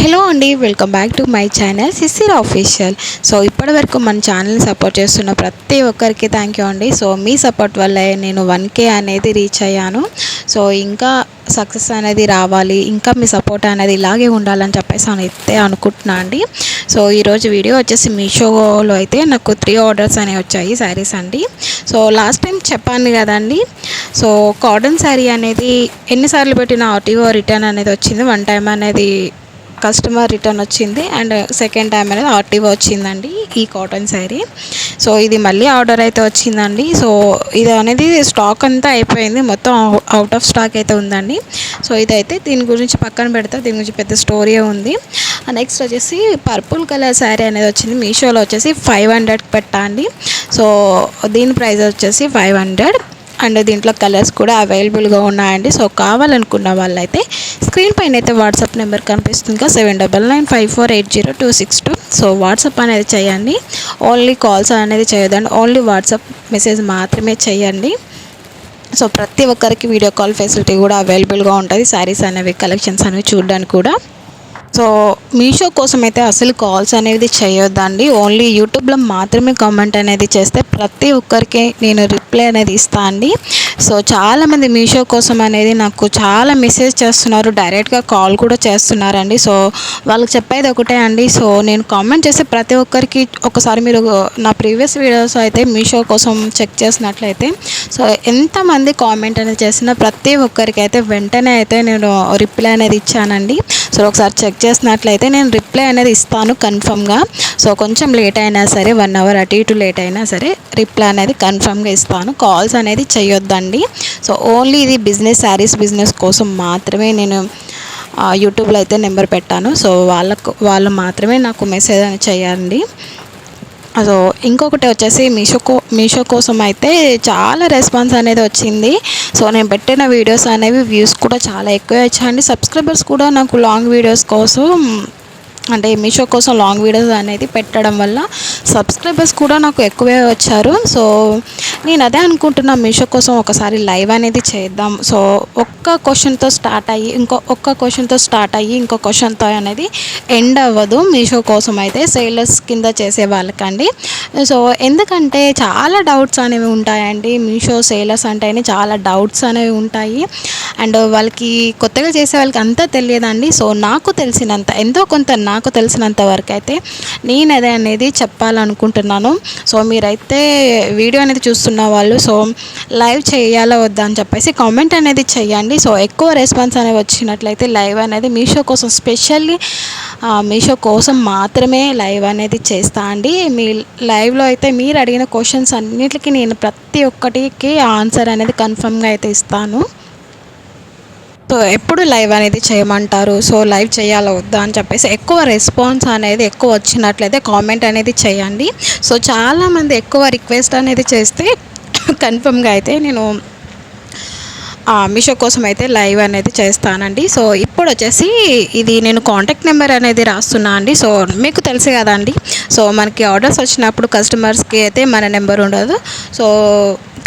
Hello అండి welcome back to my channel Sisir official so ఇప్పటి వరకు మన ఛానల్ని సపోర్ట్ చేస్తున్న ప్రతి ఒక్కరికి థ్యాంక్ యూ అండి. సో మీ సపోర్ట్ వల్లే నేను వన్ కే అనేది రీచ్ అయ్యాను. సో ఇంకా సక్సెస్ అనేది రావాలి ఇంకా మీ సపోర్ట్ అనేది ఇలాగే ఉండాలని చెప్పేసి అయితే అనుకుంటున్నా అండి. సో ఈరోజు వీడియో వచ్చేసి మీషోలో అయితే నాకు త్రీ ఆర్డర్స్ అనేవి వచ్చాయి శారీస్ అండి. సో లాస్ట్ టైం చెప్పాను కదండి. సో కాటన్ శారీ అనేది ఎన్నిసార్లు పెట్టిన ఆర్టీఓ రిటర్న్ అనేది వచ్చింది. వన్ టైం అనేది కస్టమర్ రిటర్న్ వచ్చింది అండ్ సెకండ్ టైం అనేది ఆర్టీవో వచ్చిందండి ఈ కాటన్ శారీ. సో ఇది మళ్ళీ ఆర్డర్ అయితే వచ్చిందండి. సో ఇది అనేది స్టాక్ అంతా అయిపోయింది. మొత్తం అవుట్ ఆఫ్ స్టాక్ అయితే ఉందండి. సో ఇదైతే దీని గురించి పక్కన పెడతా. దీని గురించి పెద్ద స్టోరీ ఉంది. నెక్స్ట్ వచ్చేసి పర్పుల్ కలర్ శారీ అనేది వచ్చింది. మీషోలో వచ్చేసి ఫైవ్ హండ్రెడ్కి పెట్టా అండి. సో దీని ప్రైస్ వచ్చేసి ఫైవ్ హండ్రెడ్ అండ్ దీంట్లో కలర్స్ కూడా అవైలబుల్గా ఉన్నాయండి. సో కావాలనుకున్న వాళ్ళైతే స్క్రీన్ పైన అయితే వాట్సాప్ నెంబర్ కనిపిస్తుంది ఇంకా seven double nine five four eight zero two six two so WhatsApp అనేది చేయండి. ఓన్లీ కాల్స్ అనేది చేయదండి ఓన్లీ వాట్సాప్ మెసేజ్ మాత్రమే చేయండి. సో ప్రతి ఒక్కరికి వీడియో కాల్ ఫెసిలిటీ కూడా అవైలబుల్గా ఉంటుంది. శారీస్ అనేవి కలెక్షన్స్ అనేవి చూడడానికి కూడా. సో మీషో కోసం అయితే అసలు కాల్స్ అనేది చేయొద్దండి. ఓన్లీ యూట్యూబ్లో మాత్రమే కామెంట్ అనేది చేస్తే ప్రతి ఒక్కరికి నేను రిప్లై అనేది ఇస్తా అండి. సో చాలామంది మీషో కోసం అనేది నాకు చాలా మెసేజ్ చేస్తున్నారు. డైరెక్ట్గా కాల్ కూడా చేస్తున్నారండి. సో వాళ్ళకి చెప్పేది ఒకటే అండి. సో నేను కామెంట్ చేసే ప్రతి ఒక్కరికి ఒకసారి మీరు నా ప్రీవియస్ వీడియోస్ అయితే మీషో కోసం చెక్ చేసినట్లయితే సో ఎంతమంది కామెంట్ అనేది చేసినా ప్రతి ఒక్కరికి అయితే వెంటనే అయితే నేను రిప్లై అనేది ఇచ్చానండి. సో ఒకసారి చెక్ చేసినట్లయితే నేను రిప్లై అనేది ఇస్తాను కన్ఫర్మ్గా. సో కొంచెం లేట్ అయినా సరే వన్ అవర్ అటు ఇటు లేట్ అయినా సరే రిప్లై అనేది కన్ఫర్మ్గా ఇస్తాను. కాల్స్ అనేది చేయొద్దండి. సో ఓన్లీ ఇది బిజినెస్ శారీస్ బిజినెస్ కోసం మాత్రమే నేను యూట్యూబ్లో అయితే నెంబర్ పెట్టాను. సో వాళ్ళకు వాళ్ళు మాత్రమే నాకు మెసేజ్ అని చేయండి. సో ఇంకొకటి వచ్చేసి మీషో కో మీషో కోసం అయితే చాలా రెస్పాన్స్ అనేది వచ్చింది. సో నేను పెట్టిన వీడియోస్ అనేవి వ్యూస్ కూడా చాలా ఎక్కువ వచ్చాయండి. సబ్స్క్రైబర్స్ కూడా నాకు లాంగ్ వీడియోస్ కోసం అంటే మీషో కోసం లాంగ్ వీడియోస్ అనేది పెట్టడం వల్ల సబ్స్క్రైబర్స్ కూడా నాకు ఎక్కువే వచ్చారు. సో నేను అదే అనుకుంటున్నా మీషో కోసం ఒకసారి లైవ్ అనేది చేద్దాం. సో ఒక్క క్వశ్చన్తో స్టార్ట్ అయ్యి ఇంకో ఒక్క క్వశ్చన్తో స్టార్ట్ అయ్యి ఇంకో క్వశ్చన్తో అనేది ఎండ్ అవ్వదు మీషో కోసం అయితే సేలర్స్ కింద చేసే వాళ్ళకండి. సో ఎందుకంటే చాలా డౌట్స్ అనేవి ఉంటాయండి. మీషో సేలర్స్ అంటేనే చాలా డౌట్స్ అనేవి ఉంటాయి. అండ్ వాళ్ళకి కొత్తగా చేసే వాళ్ళకి అంతా తెలియదండి. సో నాకు తెలిసినంత ఎంతో కొంత నాకు తెలిసినంత వరకు అయితే నేను అదే అనేది చెప్పాలనుకుంటున్నాను. సో మీరైతే వీడియో అనేది చూస్తున్న వాళ్ళు సో లైవ్ చేయాలో వద్దా అని చెప్పేసి కామెంట్ అనేది చేయండి. సో ఎక్కువ రెస్పాన్స్ అనేది వచ్చినట్లయితే లైవ్ అనేది మీషో కోసం స్పెషల్లీ మీషో కోసం మాత్రమే లైవ్ అనేది చేస్తా అండి. మీ లైవ్లో అయితే మీరు అడిగిన క్వశ్చన్స్ అన్నిటికీ నేను ప్రతి ఒక్కటికి ఆన్సర్ అనేది కన్ఫర్మ్గా అయితే ఇస్తాను. ఎప్పుడు లైవ్ అనేది చేయమంటారు? సో లైవ్ చేయాలా వద్దా అని చెప్పేసి ఎక్కువ రెస్పాన్స్ అనేది ఎక్కువ వచ్చినట్లయితే కామెంట్ అనేది చేయండి. సో చాలామంది ఎక్కువ రిక్వెస్ట్ అనేది చేస్తే కన్ఫర్మ్గా అయితే నేను మీషో కోసం అయితే లైవ్ అనేది చేస్తానండి. సో ఇప్పుడు వచ్చేసి ఇది నేను కాంటాక్ట్ నెంబర్ అనేది రాస్తున్నా అండి. సో మీకు తెలుసు కదండి సో మనకి ఆర్డర్స్ వచ్చినప్పుడు కస్టమర్స్కి అయితే మన నెంబర్ ఉండదు. సో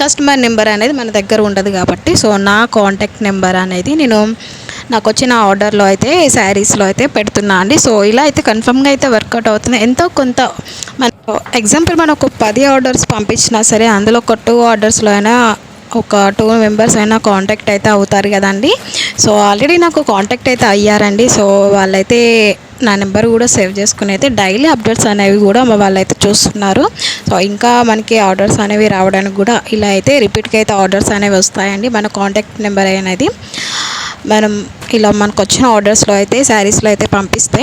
కస్టమర్ నెంబర్ అనేది మన దగ్గర ఉండదు కాబట్టి సో నా కాంటాక్ట్ నెంబర్ అనేది నేను నాకు వచ్చిన ఆర్డర్లో అయితే శారీస్లో అయితే పెడుతున్నా అండి. సో ఇలా అయితే కన్ఫర్మ్గా అయితే వర్కౌట్ అవుతుంది. ఎంతో కొంత మన ఎగ్జాంపుల్ మనం ఒక పది ఆర్డర్స్ పంపించినా సరే అందులో ఒక టూ ఆర్డర్స్లో అయినా ఒక టూ మెంబర్స్ అయినా కాంటాక్ట్ అయితే అవుతారు కదండి. సో ఆల్రెడీ నాకు కాంటాక్ట్ అయితే అయ్యారండి. సో వాళ్ళైతే నా నెంబర్ కూడా సేవ్ చేసుకుని అయితే డైలీ అప్డేట్స్ అనేవి కూడా మా వాళ్ళైతే చూస్తున్నారు. సో ఇంకా మనకి ఆర్డర్స్ అనేవి రావడానికి కూడా ఇలా అయితే రిపీట్గా అయితే ఆర్డర్స్ అనేవి వస్తాయండి. మన కాంటాక్ట్ నెంబర్ అనేది మనం ఇలా మనకు వచ్చిన ఆర్డర్స్లో అయితే శారీస్లో అయితే పంపిస్తే.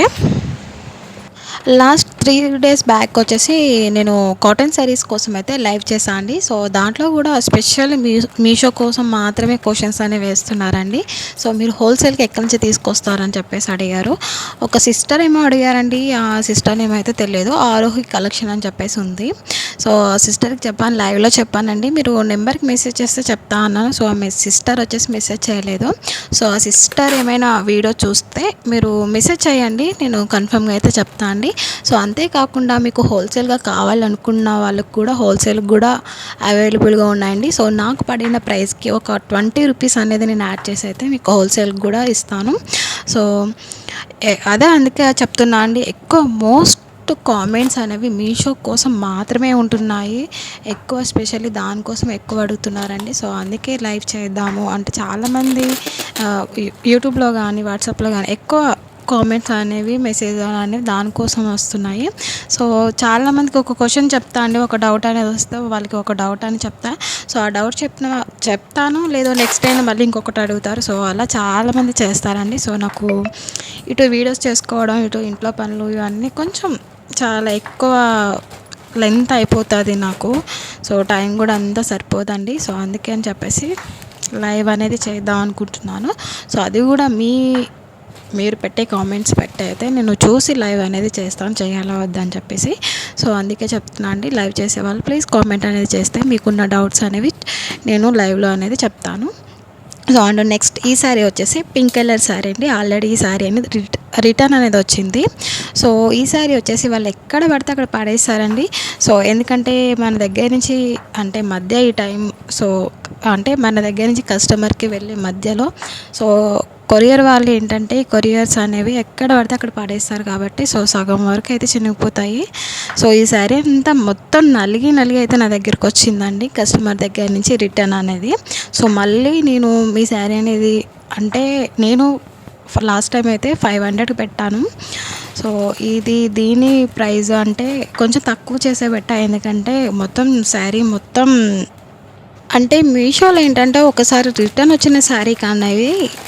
లాస్ట్ త్రీ డేస్ బ్యాక్ వచ్చేసి నేను కాటన్ శారీస్ కోసం అయితే లైవ్ చేశాను అండి. సో దాంట్లో కూడా స్పెషల్ మీ మీషో కోసం మాత్రమే క్వశ్చన్స్ అనేవి వేస్తున్నారండి. సో మీరు హోల్సేల్కి ఎక్కడి నుంచి తీసుకొస్తారని చెప్పేసి అడిగారు. ఒక సిస్టర్ ఏమో అడిగారండి. ఆ సిస్టర్ ఏమైతే తెలియదు. ఆరోహి కలెక్షన్ అని చెప్పేసి ఉంది. సో సిస్టర్కి చెప్పాను లైవ్లో చెప్పానండి. మీరు నెంబర్కి మెసేజ్ చేస్తే చెప్తా అన్నాను. సో ఆ సిస్టర్ వచ్చేసి మెసేజ్ చేయలేదు. సో ఆ సిస్టర్ ఏమైనా వీడియో చూస్తే మీరు మెసేజ్ చేయండి. నేను కన్ఫర్మ్గా అయితే చెప్తా అండి. సో అంత అంతేకాకుండా మీకు హోల్సేల్గా కావాలనుకున్న వాళ్ళకు కూడా హోల్సేల్కి కూడా అవైలబుల్గా ఉన్నాయండి. సో నాకు పడిన ప్రైస్కి ఒక ట్వంటీ రూపీస్ అనేది నేను యాడ్ చేసి అయితే మీకు హోల్సేల్కి కూడా ఇస్తాను. సో అదే అందుకే చెప్తున్నా అండి ఎక్కువ మోస్ట్ కామెంట్స్ అనేవి మీషో కోసం మాత్రమే ఉంటున్నాయి. ఎక్కువ స్పెషల్లీ దానికోసం ఎక్కువ అడుగుతున్నారండి. సో అందుకే లైవ్ చేద్దాము. అంటే చాలామంది యూట్యూబ్లో కానీ వాట్సాప్లో కానీ ఎక్కువ కామెంట్స్ అనేవి మెసేజ్ అనేవి దానికోసం వస్తున్నాయి. సో చాలామందికి ఒక క్వశ్చన్ చెప్తా అండి ఒక డౌట్ అనేది వస్తే వాళ్ళకి ఒక డౌట్ అని చెప్తా. సో ఆ డౌట్ చెప్పిన చెప్తాను లేదో నెక్స్ట్ టైం మళ్ళీ ఇంకొకటి అడుగుతారు. సో అలా చాలామంది చేస్తారండి. సో నాకు ఇటు వీడియోస్ చేసుకోవడం ఇటు ఇంట్లో పనులు ఇవన్నీ కొంచెం చాలా ఎక్కువ లెంత్ అయిపోతుంది నాకు. సో టైం కూడా అంతా సరిపోదండి. సో అందుకే అని చెప్పేసి లైవ్ అనేది చేద్దాం అనుకుంటున్నాను. సో అది కూడా మీ మీరు పెట్టే కామెంట్స్ పెట్టే అయితే నేను చూసి లైవ్ అనేది చేస్తాను చేయాలా వద్దని చెప్పేసి. సో అందుకే చెప్తున్నా అండి లైవ్ చేసే వాళ్ళు ప్లీజ్ కామెంట్ అనేది చేస్తే మీకున్న డౌట్స్ అనేవి నేను లైవ్లో అనేది చెప్తాను. సో అండ్ నెక్స్ట్ ఈ శారీ వచ్చేసి పింక్ కలర్ శారీ అండి. ఆల్రెడీ ఈ శారీ అనేది రిటర్న్ అనేది వచ్చింది. సో ఈ శారీ వచ్చేసి వాళ్ళు ఎక్కడ పడితే అక్కడ పడేస్తారండి. సో ఎందుకంటే మన దగ్గర నుంచి అంటే మధ్య ఈ టైం సో అంటే మన దగ్గర నుంచి కస్టమర్కి వెళ్ళే మధ్యలో సో కొరియర్ వాళ్ళు ఏంటంటే కొరియర్స్ అనేవి ఎక్కడ పడితే అక్కడ పడేస్తారు కాబట్టి సో సగం వరకు అయితే చినిగిపోతాయి. సో ఈ శారీ అంతా మొత్తం నలిగి నలిగి అయితే నా దగ్గరికి వచ్చిందండి కస్టమర్ దగ్గర నుంచి రిటర్న్ అనేది. సో మళ్ళీ నేను మీ శారీ అనేది అంటే నేను లాస్ట్ టైం అయితే ఫైవ్ హండ్రెడ్ పెట్టాను. సో ఇది దీని ప్రైస్ అంటే కొంచెం తక్కువ చేసే పెట్టా ఎందుకంటే మొత్తం శారీ మొత్తం అంటే మీషోలో ఏంటంటే ఒకసారి రిటర్న్ వచ్చిన శారీ కానీ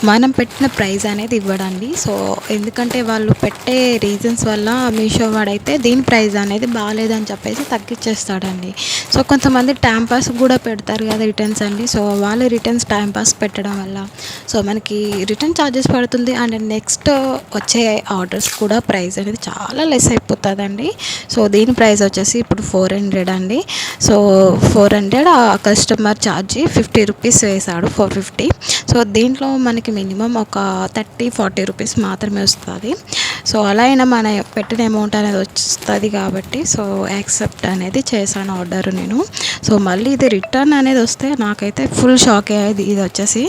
మనం పెట్టిన ప్రైస్ అనేది ఇవ్వడండి. సో ఎందుకంటే వాళ్ళు పెట్టే రీజన్స్ వల్ల మీషో వాడైతే దీని ప్రైస్ అనేది బాగాలేదని చెప్పేసి తగ్గించేస్తాడండి సో కొంతమంది టైం పాస్ కూడా పెడతారు కదా రిటర్న్స్ అండి. సో వాళ్ళు రిటర్న్స్ టైం పాస్ పెట్టడం వల్ల. సో మనకి రిటర్న్ ఛార్జెస్ పడుతుంది అండ్ నెక్స్ట్ వచ్చే ఆర్డర్స్ కూడా ప్రైస్ అనేది చాలా లెస్ అయిపోతుందండి. సో దీని ప్రైస్ వచ్చేసి ఇప్పుడు ఫోర్ హండ్రెడ్ అండి. సో ఫోర్ హండ్రెడ్ ఆ కస్టమర్ ఛార్జీ ఫిఫ్టీ రూపీస్ వేశాడు ఫోర్ ఫిఫ్టీ. సో దీంట్లో మనకి మినిమం ఒక థర్టీ ఫార్టీ రూపీస్ మాత్రమే వస్తుంది. సో అలా అయినా మన పెట్టిన అమౌంట్ అనేది వస్తుంది కాబట్టి సో యాక్సెప్ట్ అనేది చేశాను ఆర్డర్ నేను. సో మళ్ళీ ఇది రిటర్న్ అనేది వస్తే నాకైతే ఫుల్ షాక్ అయ్యేది ఇది వచ్చేసి.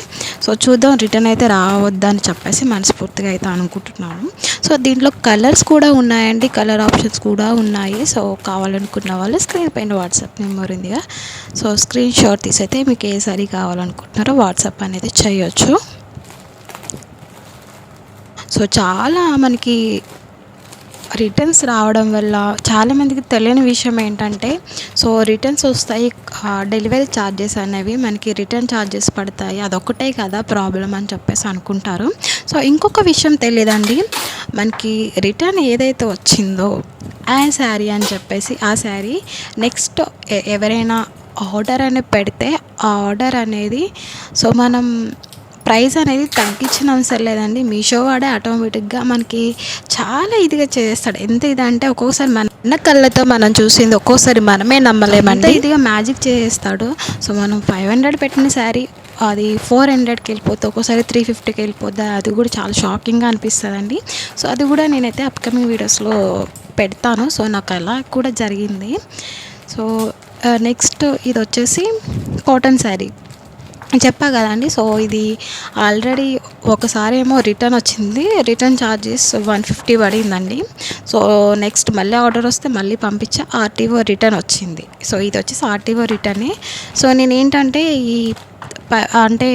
సో చూద్దాం రిటర్న్ అయితే రావద్దని చెప్పేసి మనస్ఫూర్తిగా అయితే అనుకుంటున్నాను. సో దీంట్లో కలర్స్ కూడా ఉన్నాయండి కలర్ ఆప్షన్స్ కూడా ఉన్నాయి. సో కావాలనుకున్న వాళ్ళు స్క్రీన్ పైన వాట్సాప్ నెంబర్ ఉందిగా. సో స్క్రీన్ షాట్ తీసి అయితే మీకు ఏ సారీ కావాలనుకుంటున్నారో వాట్సాప్ అనేది చేయొచ్చు. సో చాలా మనకి రిటర్న్స్ రావడం వల్ల చాలామందికి తెలియని విషయం ఏంటంటే సో రిటర్న్స్ వస్తాయి డెలివరీ ఛార్జెస్ అనేవి మనకి రిటర్న్ ఛార్జెస్ పడతాయి. అదొకటే కదా ప్రాబ్లం అని చెప్పేసి అనుకుంటారు. సో ఇంకొక విషయం తెలియదండి. మనకి రిటర్న్ ఏదైతే వచ్చిందో ఆ శారీ అని చెప్పేసి ఆ శారీ నెక్స్ట్ ఎవరైనా ఆర్డర్ అనేది పెడితే ఆ ఆర్డర్ అనేది సో మనం ప్రైస్ అనేది తగ్గించిన అవసరం లేదండి. మీషో వాడే ఆటోమేటిక్గా మనకి చాలా ఇదిగా చేస్తాడు ఎంత ఇది అంటే ఒక్కొక్కసారి మన కళ్ళతో మనం చూసింది ఒక్కోసారి మనమే నమ్మలేమంటే ఇదిగా మ్యాజిక్ చేస్తాడు సో మనం ఫైవ్ హండ్రెడ్ పెట్టిన శారీ అది ఫోర్ హండ్రెడ్కి వెళ్ళిపోతే ఒక్కోసారి త్రీ ఫిఫ్టీకి వెళ్ళిపోద్ది అది కూడా చాలా షాకింగ్గా అనిపిస్తుందండి. సో అది కూడా నేనైతే అప్కమింగ్ వీడియోస్లో పెడతాను. సో నాకు అలా కూడా జరిగింది. సో నెక్స్ట్ ఇది వచ్చేసి కాటన్ శారీ చెప్పా కదండి సో ఇది ఆల్రెడీ ఒకసారి ఏమో రిటర్న్ వచ్చింది. రిటర్న్ ఛార్జెస్ వన్ ఫిఫ్టీ పడిందండి. సో నెక్స్ట్ మళ్ళీ ఆర్డర్ వస్తే మళ్ళీ పంపించా ఆర్టీఓ రిటర్న్ వచ్చింది. సో ఇది వచ్చేసి ఆర్టీఓ రిటర్నే సో నేను ఏంటంటే ఈ అంటే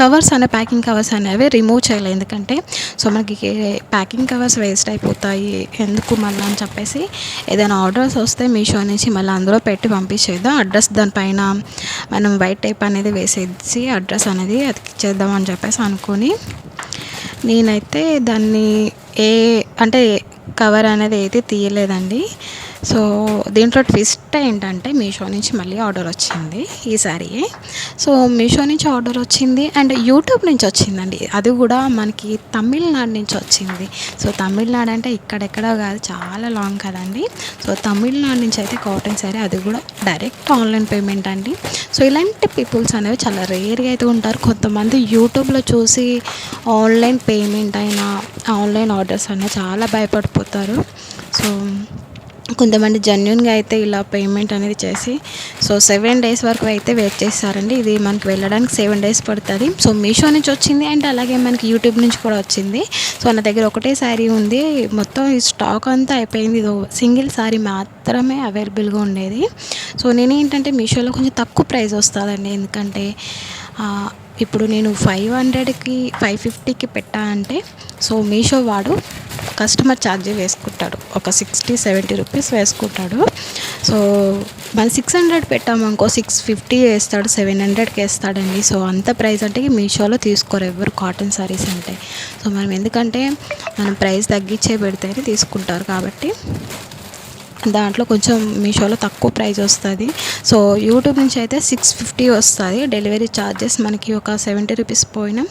కవర్స్ అనే ప్యాకింగ్ కవర్స్ అనేవి రిమూవ్ చేయాలి. ఎందుకంటే సో మనకి ప్యాకింగ్ కవర్స్ వేస్ట్ అయిపోతాయి ఎందుకు మళ్ళీ అని చెప్పేసి ఏదైనా ఆర్డర్స్ వస్తే మీషో నుంచి మళ్ళీ అందులో పెట్టి పంపించేద్దాం. అడ్రస్ దానిపైన మనం వైట్ టైప్ అనేది వేసేసి అడ్రస్ అనేది అతికిచ్చేద్దాం అని చెప్పేసి అనుకొని నేనైతే దాన్ని ఏ అంటే కవర్ అనేది అయితే తీయలేదండి. సో దీంట్లో ట్విస్ట్ ఏంటంటే మీషో నుంచి మళ్ళీ ఆర్డర్ వచ్చింది ఈ సో మీషో నుంచి ఆర్డర్ వచ్చింది అండ్ యూట్యూబ్ నుంచి వచ్చిందండి. అది కూడా మనకి తమిళనాడు నుంచి వచ్చింది. సో తమిళనాడు అంటే ఇక్కడెక్కడ కాదు చాలా లాంగ్ కదండి. సో తమిళనాడు నుంచి అయితే కాటన్ సారీ అది కూడా డైరెక్ట్ ఆన్లైన్ పేమెంట్ అండి. సో ఇలాంటి పీపుల్స్ అనేవి చాలా రేర్గా అయితే ఉంటారు. కొంతమంది యూట్యూబ్లో చూసి ఆన్లైన్ పేమెంట్ అయినా ఆన్లైన్ ఆర్డర్స్ అయినా చాలా భయపడిపోతారు. సో కొంతమంది జెన్యున్గా అయితే ఇలా పేమెంట్ అనేది చేసి సో సెవెన్ డేస్ వరకు అయితే వెయిట్ చేస్తారండి. ఇది మనకి వెళ్ళడానికి సెవెన్ డేస్ పడుతుంది. సో మీషో నుంచి వచ్చింది అండ్ అలాగే మనకి యూట్యూబ్ నుంచి కూడా వచ్చింది. సో నా దగ్గర ఒకటే శారీ ఉంది. మొత్తం ఈ స్టాక్ అంతా అయిపోయింది. ఇది సింగిల్ శారీ మాత్రమే అవైలబుల్గా ఉండేది. సో నేను ఏంటంటే మీషోలో కొంచెం తక్కువ ప్రైస్ వస్తుందండి. ఎందుకంటే ఇప్పుడు నేను ఫైవ్ హండ్రెడ్కి ఫైవ్ ఫిఫ్టీకి పెట్టా అంటే సో మీషో వాడు కస్టమర్ ఛార్జీ వేసుకుంటాడు. ఒక సిక్స్టీ సెవెంటీ రూపీస్ వేసుకుంటాడు. సో మనం సిక్స్ హండ్రెడ్ పెట్టామనుకో సిక్స్ ఫిఫ్టీ వేస్తాడు సెవెన్ హండ్రెడ్కి వేస్తాడండి. సో అంత ప్రైస్ అంటే మీషోలో తీసుకోరు ఎవరు కాటన్ శారీస్ అంటే. సో మనం ఎందుకంటే మనం ప్రైస్ తగ్గించే పెడితేనే తీసుకుంటారు కాబట్టి దాంట్లో కొంచెం మీషోలో తక్కువ ప్రైస్ వస్తుంది. సో యూట్యూబ్ నుంచి అయితే సిక్స్ ఫిఫ్టీ వస్తుంది. డెలివరీ ఛార్జెస్ మనకి ఒక సెవెంటీ రూపీస్ పోయినా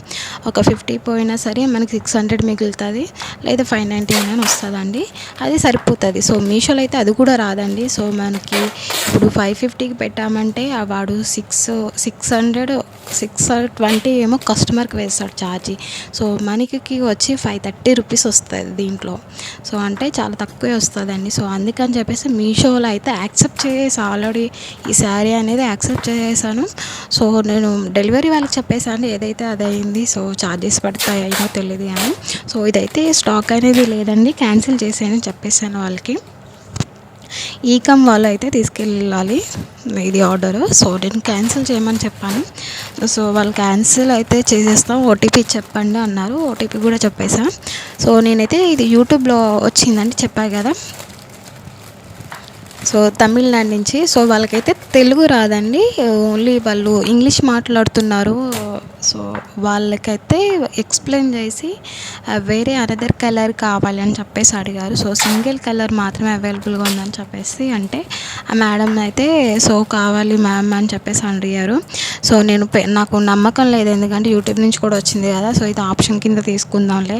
ఒక ఫిఫ్టీ పోయినా సరే మనకి సిక్స్ హండ్రెడ్ మిగులుతుంది. లేదా ఫైవ్ నైంటీ నైన్ వస్తుందండి. అది సరిపోతుంది. సో మీషోలో అయితే అది కూడా రాదండి. సో మనకి ఇప్పుడు ఫైవ్ ఫిఫ్టీకి పెట్టామంటే ఆ వాడు six six hundred six twenty ఏమో కస్టమర్కి వేస్తాడు ఛార్జీ సో మనకి వచ్చి ఫైవ్ థర్టీ రూపీస్ వస్తుంది దీంట్లో. సో అంటే చాలా తక్కువే వస్తుందండి. సో అందుకని చెప్పేసి మీషోలో అయితే యాక్సెప్ట్ చేసి ఆల్రెడీ ఈ శారీ అనేది యాక్సెప్ట్ చేసేసాను. సో నేను డెలివరీ వాళ్ళకి చెప్పేసాను ఏదైతే అది అయింది సో ఛార్జెస్ పడతాయి అయినో తెలియదు అని సో ఇదైతే స్టాక్ అనేది లేదండి క్యాన్సిల్ చేసేయని చెప్పేసాను వాళ్ళకి. ఈకమ్ వాళ్ళు అయితే తీసుకెళ్ళాలి ఇది ఆర్డర్. సో నేను క్యాన్సిల్ చేయమని చెప్పాను. సో వాళ్ళు క్యాన్సిల్ అయితే చేసేస్తాం ఓటీపీ చెప్పండి అన్నారు ఓటీపీ కూడా చెప్పేసా. సో నేనైతే ఇది యూట్యూబ్లో వచ్చిందని చెప్పా కదా. సో తమిళనాడు నుంచి. సో వాళ్ళకైతే తెలుగు రాదండి. ఓన్లీ వాళ్ళు ఇంగ్లీష్ మాట్లాడుతున్నారు. సో వాళ్ళకైతే ఎక్స్ప్లెయిన్ చేసి వేరే అనదర్ కలర్ కావాలి అని చెప్పేసి అడిగారు. సో సింగిల్ కలర్ మాత్రమే అవైలబుల్గా ఉందని చెప్పేసి అంటే ఆ మేడం అయితే సో కావాలి మ్యామ్ అని చెప్పేసి అడిగారు. సో నేను నాకు నమ్మకం లేదు ఎందుకంటే యూట్యూబ్ నుంచి కూడా వచ్చింది కదా సో ఇది ఆప్షన్ కింద తీసుకుందాంలే.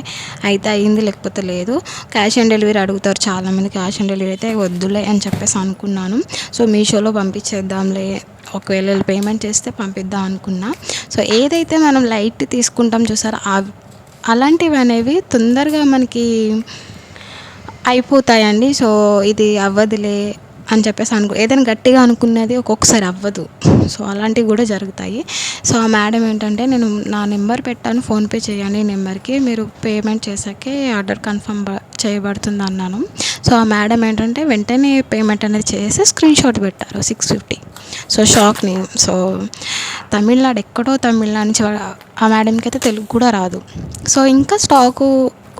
అయితే అయింది లేకపోతే లేదు. క్యాష్ ఆన్ డెలివరీ అడుగుతారు చాలామంది క్యాష్ ఆన్ డెలివరీ అయితే వద్దులే అని చెప్పేసి అనుకున్నాను. సో మీషోలో పంపించేద్దాంలే ఒకవేళ పేమెంట్ చేస్తే పంపిద్దాం అనుకున్నా. సో ఏదైతే మనం లైట్ తీసుకుంటాం చూసారా అలాంటివి అనేవి తొందరగా మనకి అయిపోతాయండి. సో ఇది అవ్వదులే అని చెప్పేసి అనుకో ఏదైనా గట్టిగా అనుకున్నది ఒక్కొక్కసారి అవ్వదు. సో అలాంటివి కూడా జరుగుతాయి. సో ఆ మేడం ఏంటంటే నేను నా నెంబర్ పెట్టాను ఫోన్పే చేయండి ఈ నెంబర్కి మీరు పేమెంట్ చేశాకే ఆర్డర్ కన్ఫర్మ్ చేయబడుతుంది అన్నాను. సో ఆ మేడం ఏంటంటే వెంటనే పేమెంట్ అనేది చేసి స్క్రీన్ షాట్ పెట్టారు సిక్స్ ఫిఫ్టీ. సో షాక్ని సో తమిళనాడు ఎక్కడో తమిళనాడు నుంచి ఆ మేడంకి అయితే తెలుగు కూడా రాదు. సో ఇంకా స్టాకు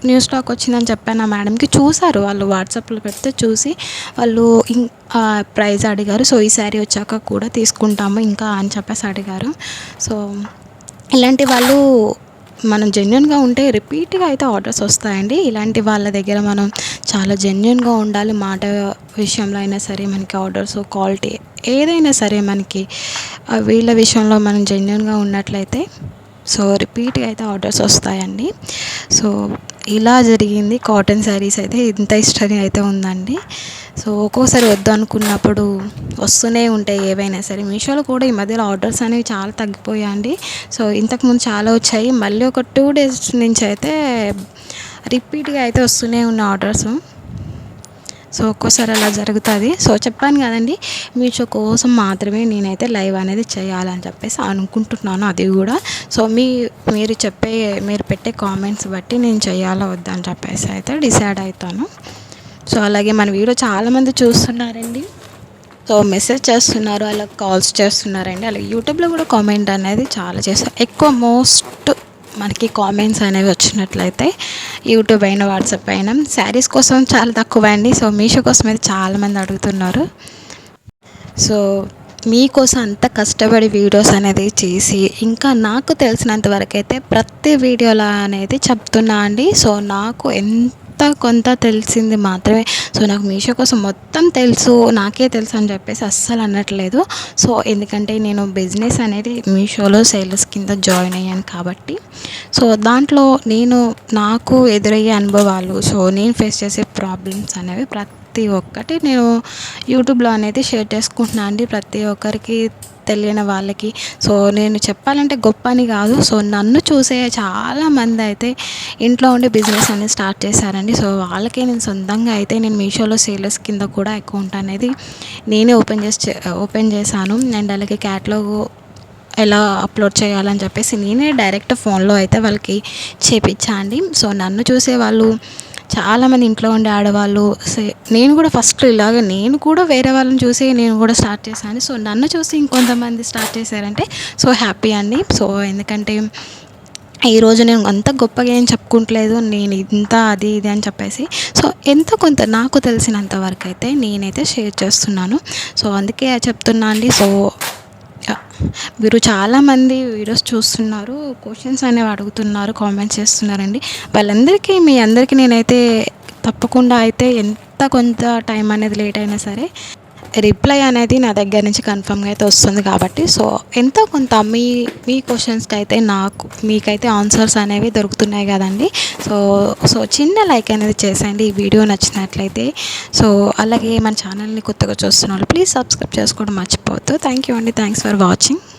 న్యూ స్టాక్ వచ్చిందని చెప్పాను ఆ మేడంకి. చూసారు వాళ్ళు వాట్సాప్లో పెడితే చూసి వాళ్ళు ప్రైజ్ ప్రైస్ అడిగారు. సో ఈ శారీ వచ్చాక కూడా తీసుకుంటాము ఇంకా అని చెప్పేసి అడిగారు. సో ఇలాంటి వాళ్ళు మనం జెన్యున్గా ఉంటే రిపీట్గా అయితే ఆర్డర్స్ వస్తాయండి. ఇలాంటి వాళ్ళ దగ్గర మనం చాలా జెన్యున్గా ఉండాలి. మాట విషయంలో అయినా సరే మనకి ఆర్డర్స్ క్వాలిటీ ఏదైనా సరే మనకి వీళ్ళ విషయంలో మనం జెన్యున్గా ఉన్నట్లయితే సో రిపీట్గా అయితే ఆర్డర్స్ వస్తాయండి. సో ఇలా జరిగింది. కాటన్ శారీస్ అయితే ఇంత ఇష్టం అయితే ఉందండి. సో ఒక్కోసారి వద్దు అనుకున్నప్పుడు వస్తూనే ఉంటాయి ఏవైనా సరే. మీషోలో కూడా ఈ మధ్యలో ఆర్డర్స్ అనేవి చాలా తగ్గిపోయాయండి. సో ఇంతకుముందు చాలా వచ్చాయి. మళ్ళీ ఒక టూ డేస్ నుంచి అయితే రిపీట్గా అయితే వస్తూనే ఉన్న ఆర్డర్స్. సో ఒక్కోసారి అలా జరుగుతుంది. సో చెప్పాను కదండి మీషో కోసం మాత్రమే నేనైతే లైవ్ అనేది చేయాలని చెప్పేసి అనుకుంటున్నాను అది కూడా. సో మీ మీరు చెప్పే మీరు పెట్టే కామెంట్స్ బట్టి నేను చేయాలా వద్దని చెప్పేసి అయితే డిసైడ్ అవుతాను సో అలాగే మన వీడియో చాలామంది చూస్తున్నారండి. సో మెసేజ్ చేస్తున్నారు అలా కాల్స్ చేస్తున్నారండి. అలాగే యూట్యూబ్లో కూడా కామెంట్ అనేది చాలా చేస్తారు ఎక్కువ మోస్ట్ మనకి కామెంట్స్ అనేవి వచ్చినట్లయితే యూట్యూబ్ అయినా వాట్సాప్ అయినా శారీస్ కోసం చాలా తక్కువ అండి. సో మీషో కోసం అయితే చాలామంది అడుగుతున్నారు. సో మీకోసం అంత కష్టపడి వీడియోస్ అనేది చేసి ఇంకా నాకు తెలిసినంత వరకు అయితే ప్రతి వీడియోలో అనేది చెప్తున్నా అండి. సో నాకు ఎంత కొంత తెలిసింది మాత్రమే. సో నాకు మీషో కోసం మొత్తం తెలుసు నాకే తెలుసు అని చెప్పేసి అస్సలు అనట్లేదు. సో ఎందుకంటే నేను బిజినెస్ అనేది మీషోలో సేల్స్ కింద జాయిన్ అయ్యాను కాబట్టి. సో దాంట్లో నేను నాకు ఎదురయ్యే అనుభవాలు సో నేను ఫేస్ చేసే ప్రాబ్లమ్స్ అనేవి ప్రతి ఒక్కటి నేను యూట్యూబ్లో అనేది షేర్ చేసుకుంటున్నాను అండి. ప్రతి ఒక్కరికి తెలియని వాళ్ళకి. సో నేను చెప్పాలంటే గొప్ప అని కాదు. సో నన్ను చూసే చాలామంది అయితే ఇంట్లో ఉండి బిజినెస్ అనేది స్టార్ట్ చేశారండి. సో వాళ్ళకే నేను సొంతంగా అయితే నేను మీషోలో సేలర్స్ కింద కూడా అకౌంట్ అనేది నేనే ఓపెన్ చేసి ఓపెన్ చేశాను. అండ్ అలాగే క్యాట్లాగ్ ఎలా అప్లోడ్ చేయాలని చెప్పేసి నేనే డైరెక్ట్ ఫోన్లో అయితే వాళ్ళకి చేపించా అండి. సో నన్ను చూసే వాళ్ళు చాలామంది ఇంట్లో ఉండే ఆడవాళ్ళు సే నేను కూడా ఫస్ట్ ఇలాగ నేను కూడా వేరే వాళ్ళని చూసి నేను కూడా స్టార్ట్ చేశాను. సో నన్ను చూసి ఇంకొంతమంది స్టార్ట్ చేశారంటే సో హ్యాపీ అండి. సో ఎందుకంటే ఈరోజు నేను అంత గొప్పగా ఏం చెప్పుకుంటలేదు నేను ఇంత అది ఇది అని చెప్పేసి. సో ఎంత కొంత నాకు తెలిసినంత వరకు అయితే నేనైతే షేర్ చేస్తున్నాను. సో అందుకే చెప్తున్నా అండి. సో మీరు చాలామంది వీడియోస్ చూస్తున్నారు క్వశ్చన్స్ అనేవి అడుగుతున్నారు కామెంట్స్ చేస్తున్నారండి. వాళ్ళందరికీ మీ అందరికీ నేనైతే తప్పకుండా అయితే ఎంత కొంత టైం అనేది లేట్ అయినా సరే రిప్లై అనేది నా దగ్గర నుంచి కన్ఫర్మ్గా అయితే వస్తుంది కాబట్టి సో ఎంతో కొంత మీ మీ క్వశ్చన్స్కి అయితే నాకు మీకైతే ఆన్సర్స్ అనేవి దొరుకుతున్నాయి కదండి. సో సో చిన్న లైక్ అనేది చేసేయండి ఈ వీడియో నచ్చినట్లయితే. సో అలాగే మన ఛానల్ని కొత్తగా చూస్తున్న వాళ్ళు ప్లీజ్ సబ్స్క్రైబ్ చేసుకోవడం మర్చిపోవద్దు. థ్యాంక్ యూ అండి. Thanks for watching.